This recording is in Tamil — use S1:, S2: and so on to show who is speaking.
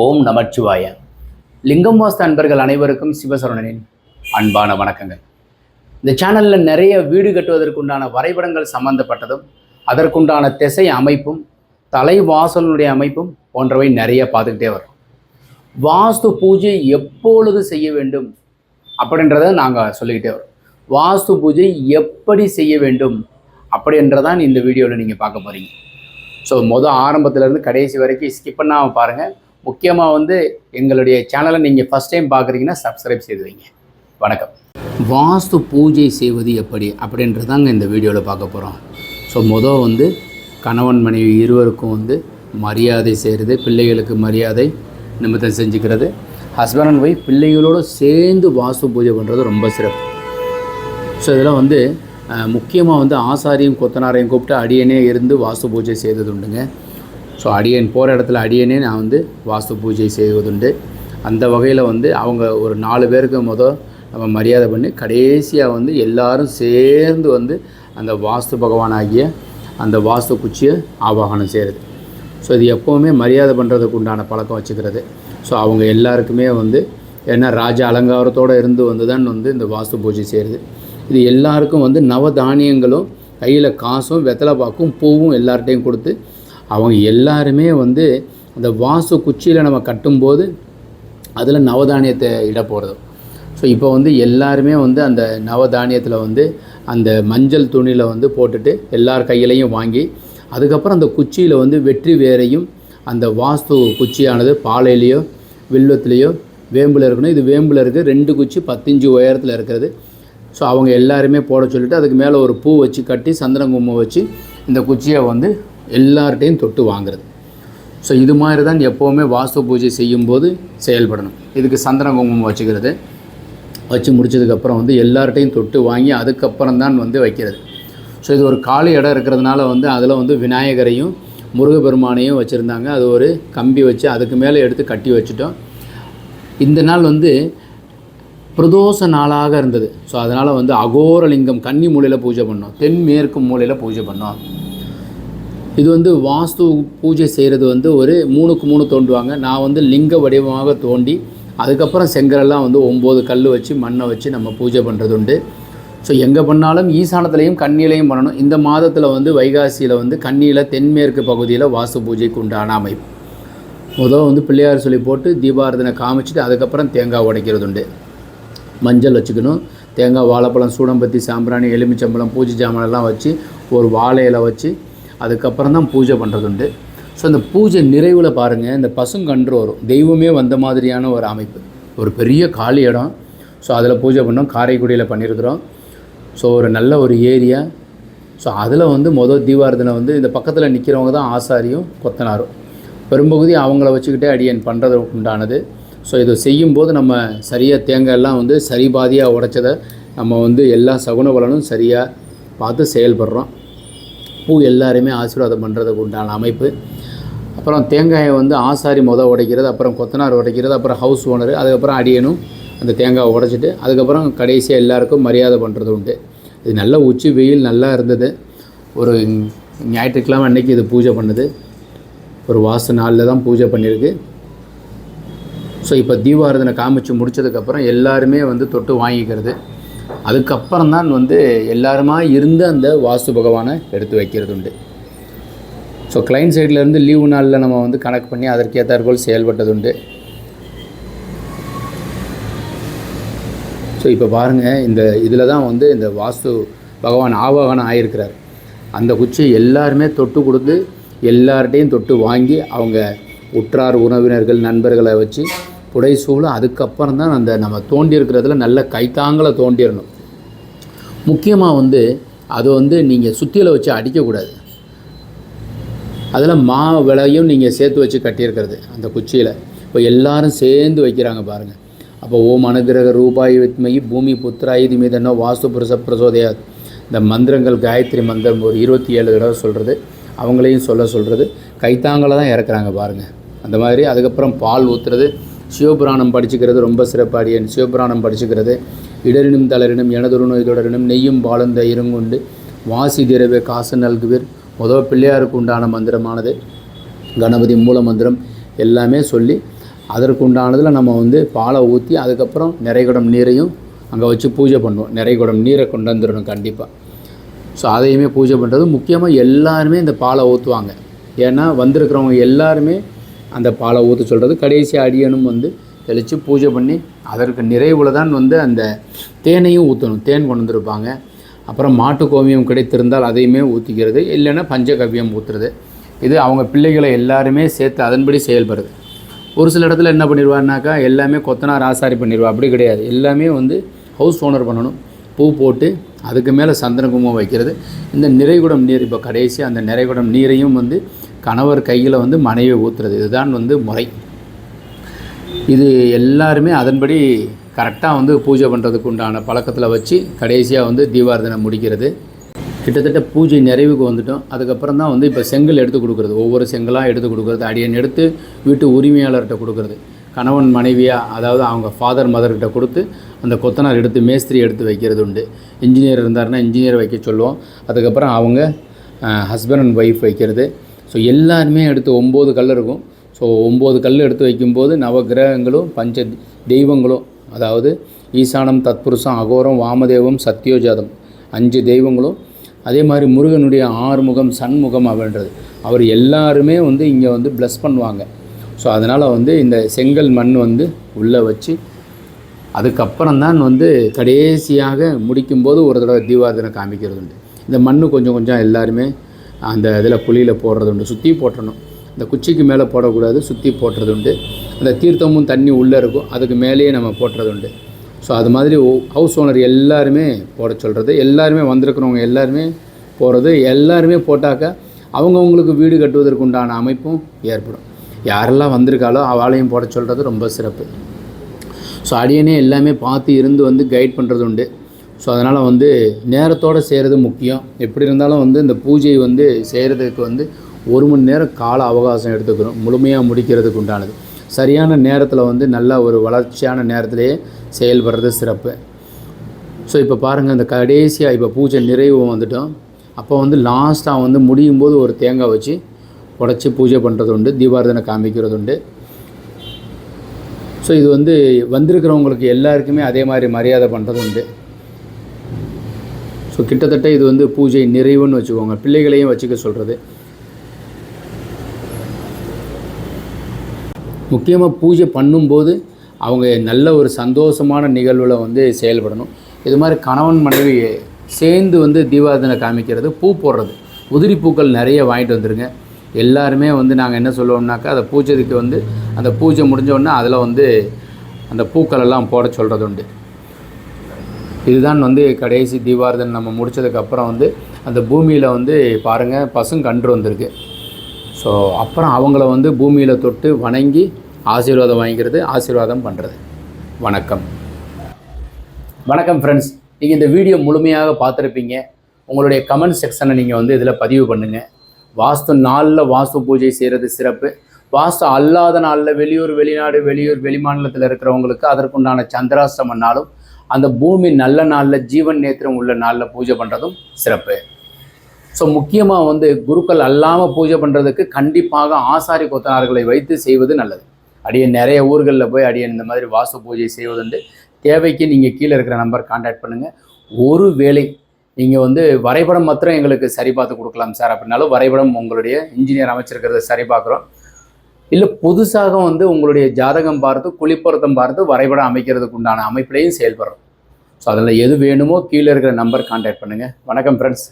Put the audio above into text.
S1: ஓம் நமச்சிவாய. லிங்கம் வாஸ்த அன்பர்கள் அனைவருக்கும் சிவசரணனின் அன்பான வணக்கங்கள். இந்த சேனலில் நிறைய வீடு கட்டுவதற்குண்டான வரைபடங்கள் சம்பந்தப்பட்டதும் அதற்குண்டான திசை அமைப்பும் தலைவாசலுடைய அமைப்பும் போன்றவை நிறைய பார்த்துக்கிட்டே வரும் வாஸ்து பூஜை எப்பொழுது செய்ய வேண்டும் அப்படின்றத நாங்கள் சொல்லிக்கிட்டே வரோம் வாஸ்து பூஜை எப்படி செய்ய வேண்டும் அப்படின்றதான் இந்த வீடியோவில் நீங்கள் பார்க்க போகிறீங்க ஸோ மொதல் ஆரம்பத்துலேருந்து கடைசி வரைக்கும் ஸ்கிப் பண்ணாமல் பாருங்கள் முக்கியமாக வந்து எங்களுடைய சேனலை நீங்கள் ஃபஸ்ட் டைம் பார்க்குறீங்கன்னா சப்ஸ்கிரைப் செய்து வைங்க. வணக்கம். வாஸ்து பூஜை செய்வது எப்படி அப்படின்றதாங்க இந்த வீடியோவில் பார்க்க போகிறோம் ஸோ மொதல் வந்து கணவன் மனைவி இருவருக்கும் வந்து மரியாதை செய்கிறது பிள்ளைகளுக்கு மரியாதை நிமித்தம் செஞ்சுக்கிறது. ஹஸ்பண்ட் அண்ட் ஒய்ஃப் பிள்ளைகளோடு சேர்ந்து வாஸ்து பூஜை பண்ணுறது ரொம்ப சிறப்பு. ஸோ இதெல்லாம் வந்து முக்கியமாக வந்து ஆசாரியும் கொத்தனாரையும் கூப்பிட்டு அடியனே இருந்து வாஸ்து பூஜை செய்தது உண்டுங்க. ஸோ அடியன் போகிற இடத்துல அடியனே நான் வந்து வாஸ்து பூஜை செய்வதுண்டு. அந்த வகையில் வந்து அவங்க ஒரு நாலு பேருக்கு மொதல் நம்ம மரியாதை பண்ணி கடைசியாக வந்து எல்லாரும் சேர்ந்து வந்து அந்த வாஸ்து பகவானாகிய அந்த வாஸ்து குச்சியை ஆவாகனம் செய்கிறது ஸோ இது எப்போவுமே மரியாதை பண்ணுறதுக்கு உண்டான பழக்கம் வச்சுக்கிறது. ஸோ அவங்க எல்லாருக்குமே வந்து ஏன்னா ராஜ அலங்காரத்தோடு இருந்து வந்து தான் வந்து இந்த வாஸ்து பூஜை செய்கிறது இது எல்லாருக்கும் வந்து நவதானியங்களும் கையில் காசும் வெத்தலை பாக்கும் பூவும் எல்லார்ட்டையும் கொடுத்து அவங்க எல்லாருமே வந்து அந்த வாஸ்து குச்சியில் நம்ம கட்டும்போது அதில் நவதானியத்தை இட போகிறது ஸோ இப்போ வந்து எல்லாருமே வந்து அந்த நவதானியத்தில் வந்து அந்த மஞ்சள் துணியில் வந்து போட்டுட்டு எல்லார் கையிலையும் வாங்கி அதுக்கப்புறம் அந்த குச்சியில் வந்து வெற்றி வேரையும் அந்த வாஸ்து குச்சியானது பாலையிலையோ வில்வத்துலேயோ வேம்பில் இருக்கணும். இது வேம்பில் இருக்குது ரெண்டு குச்சி பத்தஞ்சு உயரத்தில் இருக்கிறது. ஸோ அவங்க எல்லாருமே போட சொல்லிவிட்டு அதுக்கு மேலே ஒரு பூ வச்சு கட்டி சந்திரன் கும்பம் வச்சு இந்த குச்சியை வந்து எல்லார்ட்டையும் தொட்டு வாங்குறது. ஸோ இது மாதிரி தான் எப்போவுமே வாஸ்து பூஜை செய்யும்போது செயல்படணும். இதுக்கு சந்திரன் குங்குமம் வச்சுக்கிறது. வச்சு முடிச்சதுக்கப்புறம் வந்து எல்லார்ட்டையும் தொட்டு வாங்கி அதுக்கப்புறம் தான் வந்து வைக்கிறது. ஸோ இது ஒரு காலி இடம் இருக்கிறதுனால வந்து அதில் வந்து விநாயகரையும் முருகப்பெருமானையும் வச்சுருந்தாங்க. அது ஒரு கம்பி வச்சு அதுக்கு மேலே எடுத்து கட்டி வச்சுட்டோம். இந்த நாள் வந்து பிரதோஷ நாளாக இருந்தது. ஸோ அதனால் வந்து அகோரலிங்கம் கன்னி மூலையில் பூஜை பண்ணோம். தென்மேற்கு மூலையில் பூஜை பண்ணோம். இது வந்து வாஸ்து பூஜை செய்கிறது வந்து ஒரு மூணுக்கு மூணு தோண்டுவாங்க. நான் வந்து லிங்க வடிவமாக தோண்டி அதுக்கப்புறம் செங்கரெல்லாம் வந்து ஒம்பது கல் வச்சு மண்ணை வச்சு நம்ம பூஜை பண்ணுறது உண்டு ஸோ எங்கே பண்ணாலும் ஈசானத்துலேயும் கண்ணிலையும் பண்ணணும். இந்த மாதத்தில் வந்து வைகாசியில் வந்து கண்ணியில் தென்மேற்கு பகுதியில் வாஸ்து பூஜைக்கு உண்டான அமைப்பு. முதல் வந்து பிள்ளையார் சொல்லி போட்டு தீபாரதனை காமிச்சிட்டு அதுக்கப்புறம் தேங்காய் உடைக்கிறது உண்டு மஞ்சள் வச்சுக்கணும். தேங்காய் வாழைப்பழம் சூடம்பத்தி சாம்பிராணி எலுமிச்சம்பழம் பூஜை ஜாமானெல்லாம் வச்சு ஒரு வாழையில வச்சு அதுக்கப்புறம் தான் பூஜை பண்ணுறது உண்டு ஸோ அந்த பூஜை நிறைவில் பாருங்கள் இந்த பசுங்கன்று வரும் தெய்வமே வந்த மாதிரியான ஒரு அமைப்பு. ஒரு பெரிய காலி இடம். ஸோ அதில் பூஜை பண்ணோம் காரைக்குடியில் பண்ணியிருக்கிறோம். ஸோ ஒரு நல்ல ஒரு ஏரியா. ஸோ அதில் வந்து மொதல் தீபாரதனை வந்து இந்த பக்கத்தில் நிற்கிறவங்க தான் ஆசாரியும் கொத்தனாரும். பெரும்பகுதி அவங்கள வச்சுக்கிட்டே அடியன் பண்ணுறது உண்டானது ஸோ இதை செய்யும்போது நம்ம சரியாக தேங்காய் எல்லாம் வந்து சரி பாதியாக உடைச்சதை நம்ம வந்து எல்லா சகுன பலனும் சரியாக பார்த்து செயல்படுறோம். பூ எல்லாருமே ஆசீர்வாதம் பண்ணுறதுக்கு உண்டான அமைப்பு. அப்புறம் தேங்காயை வந்து ஆசாரி மொதல் உடைக்கிறது அப்புறம் கொத்தனார் உடைக்கிறது அப்புறம் ஹவுஸ் ஓனர் அதுக்கப்புறம் அடியனும் அந்த தேங்காயை உடைச்சிட்டு அதுக்கப்புறம் கடைசியாக எல்லாருக்கும் மரியாதை பண்ணுறது உண்டு. இது நல்ல உச்சி வெயில் நல்லா இருந்தது. ஒரு ஞாயிற்றுக்கிழமை அன்னைக்கு இது பூஜை பண்ணுது. ஒரு வாச நாளில் தான் பூஜை பண்ணியிருக்கு. ஸோ இப்போ தீபாரதனை காமிச்சு முடிச்சதுக்கப்புறம் எல்லாருமே வந்து தொட்டு வாங்கிக்கிறது. அதுக்கப்புறம் தான் வந்து எல்லாருமா இருந்து அந்த வாஸ்து பகவானை எடுத்து வைக்கிறது உண்டு. ஸோ கிளைண்ட் சைட்லேருந்து லீவு நாளில் நம்ம வந்து கணக்கு பண்ணி அதற்கேற்றாற்போல் செயல்பட்டது உண்டு. ஸோ இப்போ பாருங்கள் இந்த இதில் தான் வந்து இந்த வாஸ்து பகவான் ஆவாகனம் ஆகியிருக்கிறார் அந்த குச்சியை எல்லாருமே தொட்டு கொடுத்து எல்லார்ட்டையும் தொட்டு வாங்கி அவங்க உற்றார் உறவினர்கள் நண்பர்களை வச்சு புடை சூழ அதுக்கப்புறம் தான் அந்த நம்ம தோண்டி இருக்கிறதுல நல்ல கைத்தாங்களை தோண்டிடணும் முக்கியமாக வந்து அது வந்து நீங்கள் சுத்தியில் வச்சு அடிக்கக்கூடாது. அதில் மா விலையும் நீங்கள் சேர்த்து வச்சு கட்டியிருக்கிறது அந்த குச்சியில். இப்போ எல்லாரும் சேர்ந்து வைக்கிறாங்க பாருங்கள் அப்போ ஓம் அனுகிரக ரூபாய் வித்மயி பூமி மீது என்ன வாஸ்து பிரச பிரசோதையா. இந்த மந்திரங்கள் காயத்ரி மந்திரம் ஒரு இருபத்தி ஏழு தடவை சொல்கிறது அவங்களையும் சொல்ல சொல்கிறது கைத்தாங்களை தான் இறக்குறாங்க பாருங்கள் அந்த மாதிரி அதுக்கப்புறம் பால் ஊற்றுறது சிவபுராணம் படிச்சுக்கிறது ரொம்ப சிறப்பாடியன் சிவபுராணம் படிச்சுக்கிறது. இடரினும் தளரினும் எனதொரு நோய் தொடரினும் நெய்யும் பாலும் தயிரும் கொண்டு வாசி திரவே காசு நல்குவீர். முதல் பிள்ளையாருக்கு உண்டான மந்திரமானது. கணபதி மூல மந்திரம் எல்லாமே சொல்லி அதற்குண்டானதில் நம்ம வந்து பாலை ஊற்றி அதுக்கப்புறம் நிறைகுடம் நீரையும் அங்கே வச்சு பூஜை பண்ணுவோம். நிறைகுடம் நீரை கொண்டு வந்துடணும் கண்டிப்பாக ஸோ அதையுமே பூஜை பண்ணுறது முக்கியமாக எல்லாருமே இந்த பாலை ஊற்றுவாங்க ஏன்னா வந்திருக்கிறவங்க எல்லாருமே அந்த பாலை ஊற்ற சொல்கிறது கடைசி அடியனும் வந்து தெளித்து பூஜை பண்ணி அதற்கு நிறைவில் தான் வந்து அந்த தேனையும் ஊற்றணும் தேன் கொண்டு வந்திருப்பாங்க. அப்புறம் மாட்டு கோமியம் கிடைத்திருந்தால் அதையுமே ஊற்றிக்கிறது இல்லைன்னா பஞ்சகவ்யம் ஊற்றுறது இது அவங்க பிள்ளைகளை எல்லாருமே சேர்த்து அதன்படி செயல்படுது. ஒரு சில இடத்துல என்ன பண்ணிடுவாருனாக்கா எல்லாமே கொத்தனார் ஆசாரி பண்ணிடுவா. அப்படி கிடையாது. எல்லாமே வந்து ஹவுஸ் ஓனர் பண்ணணும். பூ போட்டு அதுக்கு மேலே சந்தன குங்குமம் வைக்கிறது. இந்த நிறைகுடம் நீர் இப்போ கடைசி அந்த நிறைகுடம் நீரையும் வந்து கணவர் கையில் வந்து மனைவி ஊற்றுறது இதுதான் வந்து முறை. இது எல்லாருமே அதன்படி கரெக்டாக வந்து பூஜை பண்ணுறதுக்கு உண்டான பழக்கத்தில் வச்சு கடைசியாக வந்து தீபாரதனை முடிக்கிறது. கிட்டத்தட்ட பூஜை நிறைவுக்கு வந்துட்டோம். அதுக்கப்புறம் தான் வந்து இப்போ செங்கல் எடுத்து கொடுக்குறது. ஒவ்வொரு செங்கலாக எடுத்து கொடுக்குறது. அடியன் எடுத்து வீட்டு உரிமையாளர்கிட்ட கொடுக்குறது. கணவன் மனைவியாக அதாவது அவங்க ஃபாதர் மதர்கிட்ட கொடுத்து அந்த கொத்தனார் எடுத்து மேஸ்திரி எடுத்து வைக்கிறது உண்டு. இன்ஜினியர் இருந்தாருன்னா இன்ஜினியர் வைக்க சொல்லுவோம். அதுக்கப்புறம் அவங்க ஹஸ்பண்ட் அண்ட் ஒய்ஃப் வைக்கிறது. ஸோ எல்லாருமே எடுத்து ஒம்பது கல் இருக்கும். ஸோ ஒம்பது கல் எடுத்து வைக்கும்போது நவகிரகங்களும் பஞ்ச தெய்வங்களும் அதாவது ஈசானம் தத்புருஷம் அகோரம் வாமதேவம் சத்யோஜாதம் அஞ்சு தெய்வங்களும் அதே மாதிரி முருகனுடைய ஆறுமுகம் சண்முகம் அப்படின்றது. அவர் எல்லாருமே வந்து இங்கே வந்து ப்ளஸ் பண்ணுவாங்க. ஸோ அதனால் வந்து இந்த செங்கல் மண் வந்து உள்ளே வச்சு அதுக்கப்புறம் தான் வந்து கடைசியாக முடிக்கும்போது ஒரு தடவை தீபாரதனை காமிக்கிறது உண்டு இந்த மண் கொஞ்சம் கொஞ்சம் எல்லாருமே அந்த இதில் குழியில் போடுறது உண்டு சுற்றி போட்டணும். இந்த குச்சிக்கு மேலே போடக்கூடாது சுற்றி போட்டுறது உண்டு அந்த தீர்த்தமும் தண்ணி உள்ளே இருக்கும் அதுக்கு மேலேயே நம்ம போட்டுறது உண்டு ஸோ அது மாதிரி ஹவுஸ் ஓனர் எல்லாருமே போட சொல்கிறது எல்லாருமே வந்திருக்கிறவங்க எல்லாருமே போகிறது எல்லாருமே போட்டாக்கா அவங்கவுங்களுக்கு வீடு கட்டுவதற்கு உண்டான அமைப்பும் ஏற்படும். யாரெல்லாம் வந்திருக்காளோ அவளையும் போட சொல்கிறது ரொம்ப சிறப்பு. ஸோ அடியனே எல்லாமே பார்த்து இருந்து வந்து கைட் பண்ணுறது உண்டு ஸோ அதனால் வந்து நேரத்தோடு செய்கிறது முக்கியம். எப்படி இருந்தாலும் வந்து இந்த பூஜை வந்து செய்கிறதுக்கு வந்து ஒரு மணி நேரம் கால அவகாசம் எடுத்துக்கிறோம் முழுமையாக முடிக்கிறதுக்கு உண்டானது. சரியான நேரத்தில் வந்து நல்ல ஒரு வளர்ச்சியான நேரத்திலேயே செயல்படுறது சிறப்பு. ஸோ இப்போ பாருங்கள் இந்த கடைசியாக இப்போ பூஜை நிறைவு வந்துட்டோம். அப்போ வந்து லாஸ்ட்டாக வந்து முடியும் போது ஒரு தேங்காய் வச்சு உடச்சி பூஜை பண்ணுறது உண்டு தீபாரதனை காமிக்கிறது உண்டு. ஸோ இது வந்து வந்திருக்கிறவங்களுக்கு எல்லாருக்குமே அதே மாதிரி மரியாதை பண்ணுறது உண்டு. ஸோ கிட்டத்தட்ட இது வந்து பூஜை நிறைவுன்னு வச்சுக்கோங்க. பிள்ளைகளையும் வச்சுக்க சொல்கிறது முக்கியமாக பூஜை பண்ணும்போது அவங்க நல்ல ஒரு சந்தோஷமான நிகழ்வில் வந்து செயல்படணும். இது மாதிரி கணவன் மனைவி சேர்ந்து வந்து தீபாரதனை காமிக்கிறது பூ போடுறது. உதிரி பூக்கள் நிறைய வாங்கிட்டு வந்துருங்க. எல்லாருமே வந்து நாங்கள் என்ன சொல்லுவோம்னாக்கா அந்த பூஜைக்கு வந்து அந்த பூஜை முடிஞ்சோடனே அதில் வந்து அந்த பூக்களெல்லாம் போட சொல்கிறது உண்டு. இதுதான் வந்து கடைசி தீபாரதன் நம்ம முடிச்சதுக்கப்புறம் வந்து அந்த பூமியில் வந்து பாருங்கள் பசுங்கன்று வந்திருக்கு. ஸோ அப்புறம் அவங்கள வந்து பூமியில் தொட்டு வணங்கி ஆசீர்வாதம் வாங்கிக்கிறது ஆசீர்வாதம் பண்ணுறது வணக்கம். வணக்கம் ஃப்ரெண்ட்ஸ் நீங்கள் இந்த வீடியோ முழுமையாக பார்த்துருப்பீங்க. உங்களுடைய கமெண்ட் செக்ஷனை நீங்கள் வந்து இதில் பதிவு பண்ணுங்கள் வாஸ்து நாளில் வாஸ்து பூஜை செய்கிறது சிறப்பு. வாஸ்து அல்லாத நாளில் வெளியூர் வெளிநாடு வெளியூர் வெளிமாநிலத்தில் இருக்கிறவங்களுக்கு அதற்குண்டான சந்திராசிரம நாளும் அந்த பூமி நல்ல நாளில் ஜீவன் நேத்திரம் உள்ள நாளில் பூஜை பண்ணுறதும் சிறப்பு. ஸோ முக்கியமாக வந்து குருக்கள் அல்லாமல் பூஜை பண்ணுறதுக்கு கண்டிப்பாக ஆசாரி கொத்தனார்களை வைத்து செய்வது நல்லது. அடியன் நிறைய ஊர்களில் போய் அடியன் இந்த மாதிரி வாசு பூஜை செய்வதுண்டு. தேவைக்கு நீங்கள் கீழே இருக்கிற நம்பர் காண்டாக்ட் பண்ணுங்கள் ஒரு வேளை நீங்கள் வந்து வரைபடம் மாத்திரம் எங்களுக்கு சரி பார்த்து கொடுக்கலாம் சார். அப்படின்னாலும் வரைபடம் உங்களுடைய இன்ஜினியர் அமைச்சிருக்கிறத சரி பார்க்குறோம் இல்லை புதுசாக வந்து உங்களுடைய ஜாதகம் பார்த்து குளிப்பொருத்தம் பார்த்து வரைபடம் அமைக்கிறதுக்கு உண்டான அமைப்பிலையும் செயல்படுறோம். ஸோ அதில் எது வேணுமோ கீழே இருக்கிற நம்பர் காண்டாக்ட் பண்ணுங்கள் வணக்கம் ஃப்ரெண்ட்ஸ்